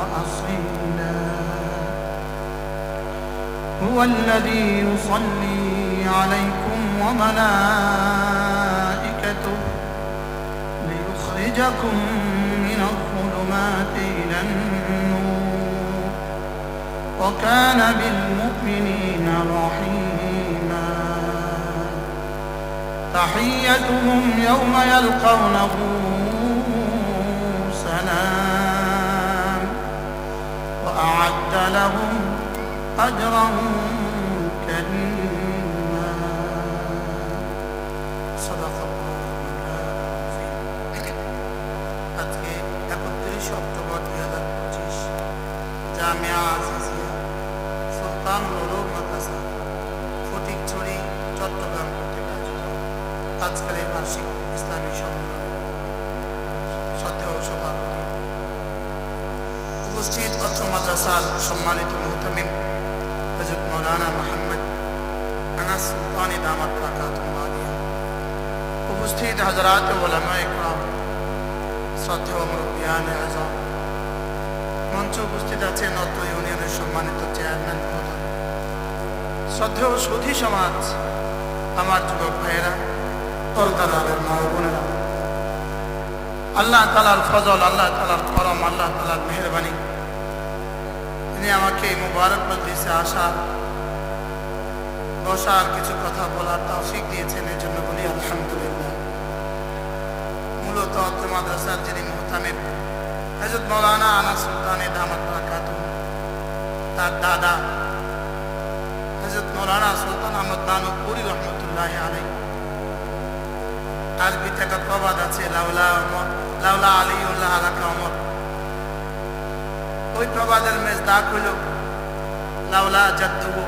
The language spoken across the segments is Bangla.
وأصيلا. هو الذي يصلي عليكم وملائكته ليخرجكم من الظلمات إلى النور. وكان بالمؤمنين رحيما. تحيتهم يوم يلقونه وأعد لهم أجرا كريما صدق الله العظيم আজকে একত্রিশে অক্টোবর দুই হাজার পঁচিশ জামিয়া আজিজিয়া সুলতান লোলুর মাদ্রাসা ফটিকছড়ি চট্টগ্রাম কর্তৃক আয়োজিত আজকের এই বার্ষিক ইসলামী সম্মেলন উপস্থিত অত্র মাদ্রাসার সম্মানিত মুহতামিম হজরত মৌলানা মোহাম্মদ আনাস সুলতানি দামাত উপস্থিত হজরাত ওলামা ইকরাম শ্রদ্ধেয় মুরব্বিয়ান আজম। মঞ্চে উপস্থিত আছেন অত্র ইউনিয়নের সম্মানিত চেয়ারম্যান মহোদয় শ্রদ্ধেয় সুধী সমাজ, আমার যুবক ভাইয়েরা তরতালের মা বোনেরা। আল্লাহ তালার ফজল, আল্লাহ তালার করম, আল্লাহ তালার মেহরবানি তিনি আমাকে এই মুবারক মজলিসে আসার বসার কিছু কথা বলার তৌফিক দিয়েছেন, এই জন্য বলি আলহামদুলিল্লাহ। মূলত অত্র মাদ্রাসার যিনি মোহতামিম হজরত মৌলানা আনা সুলতানে দামাত বারাকাতুহ, তার দাদা হজরত মৌলানা সুলতান আহমদ নানুপুরি রহমতুল্লাহ আলাই আরবিতে একটা প্রবাদ আছে, লাউলা লাউলা আলী উল্লাহ আলাকা অমর ওই প্রবাদের মেজ দাগ হইল লাউলা জাদ্দুহু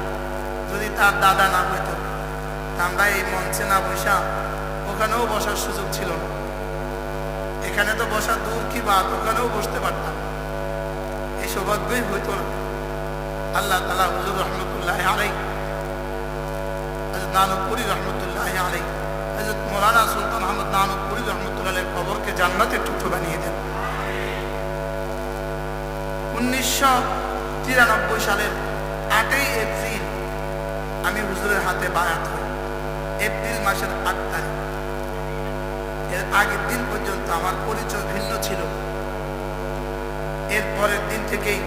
যদি তার দাদা না হইতো আমরা এই মঞ্চে না বসা, ওখানেও বসার সুযোগ ছিল না। এখানে তো বসা দূর কি বাদ ওখানেও বসতে পারতাম। এই সৌভাগ্যই হইত না। আল্লাহ তালা হুজুর রহমতুল্লাহ আলাই নানুপুরি রহমতুল্লাহ আলাই হজরত মৌলানা সুলতান আহমদ নানুপুরি রহমতুল্লাহ কবরকে জান্নাতের টুকরো বানিয়ে দেন। উনিশশো তিরানব্বই সালের আটই এপ্রিল আমি হুজুরের হাতে বায়াত হই। এপ্রিল মাসের আট তারিখ। এর আগের দিন পর্যন্ত আমার পরিচয় ভিন্ন ছিল। এর পরের দিন থেকেই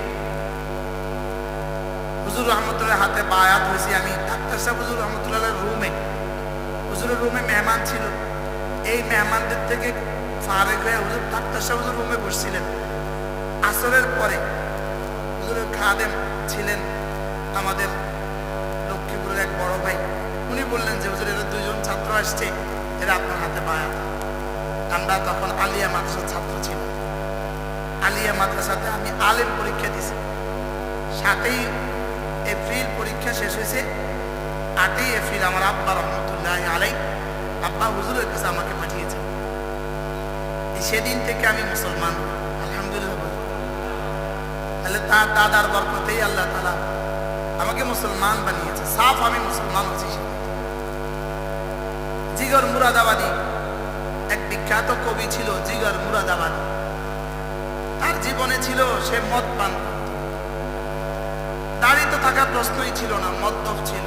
হুজুর রহমতুল্লাহ হাতে বায়াত হয়েছি আমি। ডাক্তার সাহেব হুজুর রহমতুল্লাহ রুমে। হুজুরের রুমে মেহমান ছিল। এই মেহমানদের থেকে ফারেক হয়ে হুজুর ডাক্তার সাহেব হুজুর রুমে বসছিলেন। আসরের পরে হুজুরের খাদেম ছিলেন আমাদের লক্ষ্মীপুরের এক বড় ভাই। উনি বললেন যে, হুজুর, এরা দুজন ছাত্র আসছে, এরা আপনার হাতে বায়াত আমরা তখন আলিয়া মাদ্রাসার ছাত্র ছিলাম। আলিয়া মাদ্রাসাতে আমি আলেম পরীক্ষা দিছি। সাতই এপ্রিল পরীক্ষা শেষ হয়েছে। আটই এপ্রিল আমার আব্বা রহমতুল্লাহ আলাই, আব্বা হুজুরের কাছে আমাকে পাঠিয়েছে। সেদিন থেকে আমি মুসলমান। তার দাদার বরকতেই আল্লাহ তালা আমাকে মুসলমান বানিয়েছে। সাফ আমি মুসলমান হচ্ছি। জিগর মুরাদাবাদী এক বিখ্যাত কবি ছিল জিগর মুরাদাবাদী। তার জীবনে ছিল সে মদ পান। দাড়ি তো থাকার প্রশ্নই ছিল না, মদ্যপ ছিল।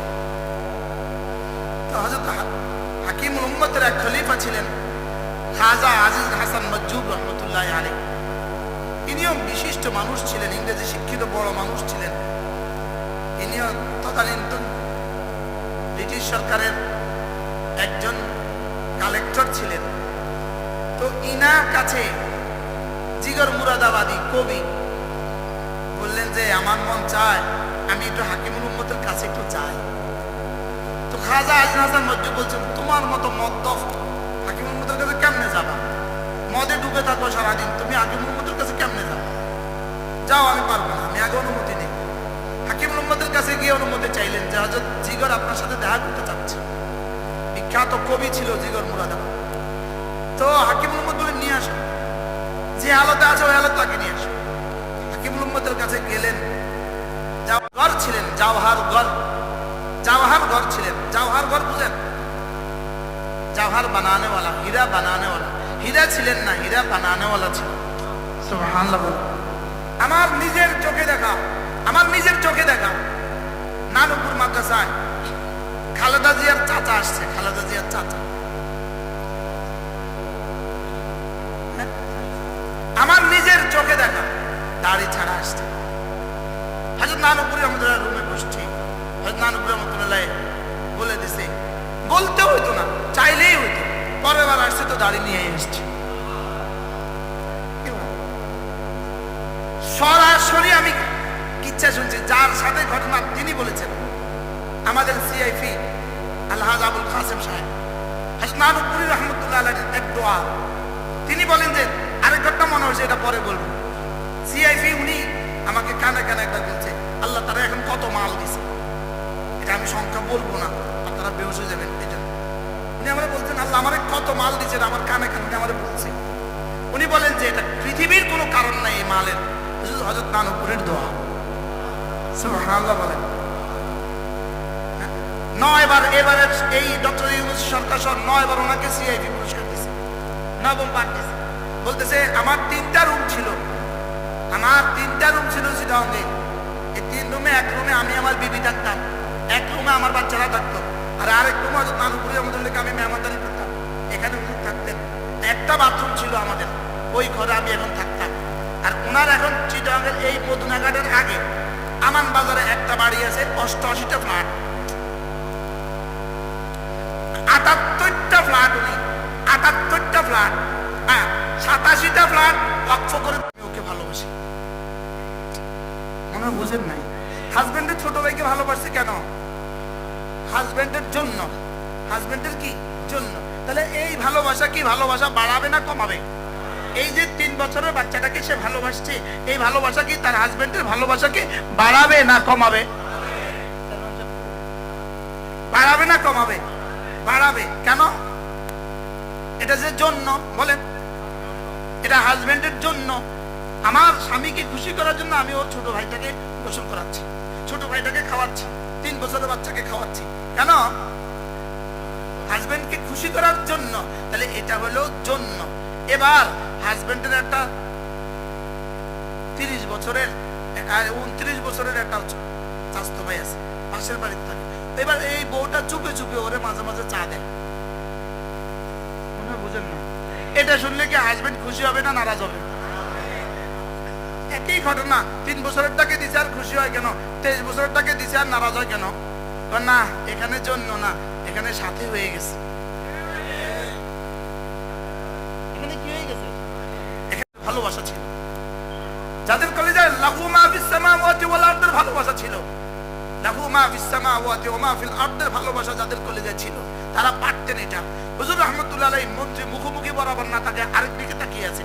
হজরত হাকিম উম্মতের এক খলিফা ছিলেন খাজা আজিজ হাসান মজ্জুব রহমতুল্লাহ আলী ইনিও বিশিষ্ট মানুষ ছিলেন, ইংরেজি শিক্ষিত বড় মানুষ ছিলেন। ইনিও তদানীন্তন ব্রিটিশ সরকারের একজন কালেক্টর ছিলেন। তো ইনার কাছে জিগর মুরাদাবাদী কবি বললেন যে, আমার মন চায় আমি একটু হাকিমুল উম্মতের কাছে একটু চাই তো খাজা আজ হাসান মজ্জু বলছেন, তোমার মতো মদ্দফ হাকিমুল উম্মতের কাছে কেমনে যাবা? মদে ডুবে থাকো সারাদিন। তুমি হাকিমুল উম্মতের কাছে কেমনে যাবা যাও, আমি পারব না, আমি আগে অনুমতি নেই। হাকিম মোহাম্মদের কাছে গিয়ে অনুমতি চাইলেন যে হজরত জিগর আপনার সাথে দেখা করতে চাচ্ছে। বিখ্যাত কবি ছিল জিগর মুরাদাবাদ তো হাকিম মোহাম্মদ বলে, নিয়ে আসো। যে হালতে আছে, ওই হালত তাকে নিয়ে আসো। হাকিম মোহাম্মদের কাছে গেলেন। জাওহার ছিলেন, জাওহার ঘর। জাওহার ঘর ছিলেন। জাওহার ঘর বুঝেন? জাওহার বানানেওয়ালা, হীরা বানানেওয়ালা। হীরা ছিলেন না, হীরা বানানেওয়ালা ছিল আমার নিজের চোখে দেখা, আমার নিজের চোখে দেখা। নানুপুর মাদ্রাসায় খালেদা জিয়ার চাচা আসছে, খালেদা জিয়ার চাচা। হ্যাঁ? আমার নিজের চোখে দেখা, দাড়ি ছাড়া আসছে। হাজর নানুপুরি আমাদের রুমে বসছি। হাজর নানুপুরি রহমতুল্লাহ বলে দিছে, বলতে হইতো না, চাইলেই হইতো। পরের বার আসছে তো দাড়ি নিয়ে এসছে। সরাসরি আমি কিচ্ছা শুনছি, যার সাথে ঘটনা তিনি বলেছেন। আমাদের সিআইপি আলহাজ আবুল কাসেম সাহেব হাসনানুপুরি রহমতুল্লাহ এক দোয়া। তিনি বলেন যে, আরেক ঘটনা মনে হচ্ছে এটা পরে বলব। সিআইপি উনি আমাকে কানে কানে একবার বলছে, আল্লাহ তারা এখন কত মাল দিছে। এটা আমি সংখ্যা বলব না, আপনারা হয়ে যাবেন জন্য উনি আমার বলছেন, আল্লাহ আমার কত মাল দিচ্ছেন আমার কানে কানে আমার বলছে। উনি বলেন যে, এটা পৃথিবীর কোনো কারণ নাই এই মালের। হজরত নানপুরের দোয়া। সুবহানাল্লাহ বলেন? নয়বার এবারে এই ডক্টর ইউনুস সরকার সহ নয়বার ওনাকে সিআইপি পুরস্কার দিয়েছে, নবম বার দিয়েছে। বলতেছে, আমার তিনটা রুম ছিল। আমার তিনটা রুম ছিল সিটাঙ্গে এই তিন রুমে এক রুমে আমি আমার বিবি থাকতাম, এক রুমে আমার বাচ্চারা থাকতো। আর আরেক রুমে হয়তো নানুপুরি আমাদের লেগে আমি মেহমানদারি করতাম। এখানে হুজুর থাকতেন। একটা বাথরুম ছিল আমাদের। ওই ঘরে আমি এখন থাকতাম। আর ওনার এখন চিটাঙ্গের এই মদুনাঘাটের আগে। আমান বাজারে একটা বাড়ি আছে, অষ্টআশিটা ফ্ল্যাট আটাত্তরটা ফ্ল্যাট উনি। আটাত্তরটা ফ্ল্যাট হ্যাঁ সাতাশিটা ফ্ল্যাট লক্ষ্য করে আমি ওকে ভালোবাসি। মনে হয় বুঝেন নাই। হাজবেন্ডের ছোট ভাইকে ভালোবাসছে কেন? হাজবেন্ডের জন্য। হাজবেন্ডের কি? জন্য। তাহলে এই ভালোবাসা কি ভালোবাসা বাড়াবে না কমাবে? এই যে তিন বছরের বাচ্চাটাকে সে ভালোবাসছে, এই ভালোবাসা কি তার হাজবেন্ডের ভালোবাসাকে বাড়াবে না কমাবে? বাড়াবে না কমাবে? বাড়াবে। কেন? এটা যে জন্য, বলেন। এটা হাজবেন্ডের জন্য। আমার স্বামীকে খুশি করার জন্য আমি ওর ছোট ভাইটাকে গোসল করাচ্ছি, ছোট ভাইটাকে খাওয়াচ্ছি। তিন বছরের বাচ্চাকে খাওয়াচ্ছি। কেন? হাজবেন্ডকে খুশি করার জন্য। তাহলে এটা হলো জন্য। এবার হাজবেন্ডের একটা তিরিশ বছরের উনত্রিশ বছরের একটা স্বাস্থ্য ভাই আছে, পাশের বাড়ির থাকে। এবার এই বউটা চুপে চুপে ওরে মাঝে মাঝে চা দেয়। বুঝেন না? এটা শুনলে কি হাজবেন্ড খুশি হবে না নারাজ হবে? একই ঘটনা, তিন বছরের টাকে দিছে আর খুশি হয় কেন? তেইশ বছরের টাকে দিছে আর নারাজ হয় কেন? না, এখানে জন্য না, এখানে সাথে হয়ে গেছে। মা ভালোবাসা ছিল। মা ওয়া ভালোবাসা ছিল, তারা পারতেন এটা। হুজুর রহমতুল্লাহ মন্ত্রী মুখোমুখি বরাবর না তাকে আরেক দিকে তাকিয়ে আছে।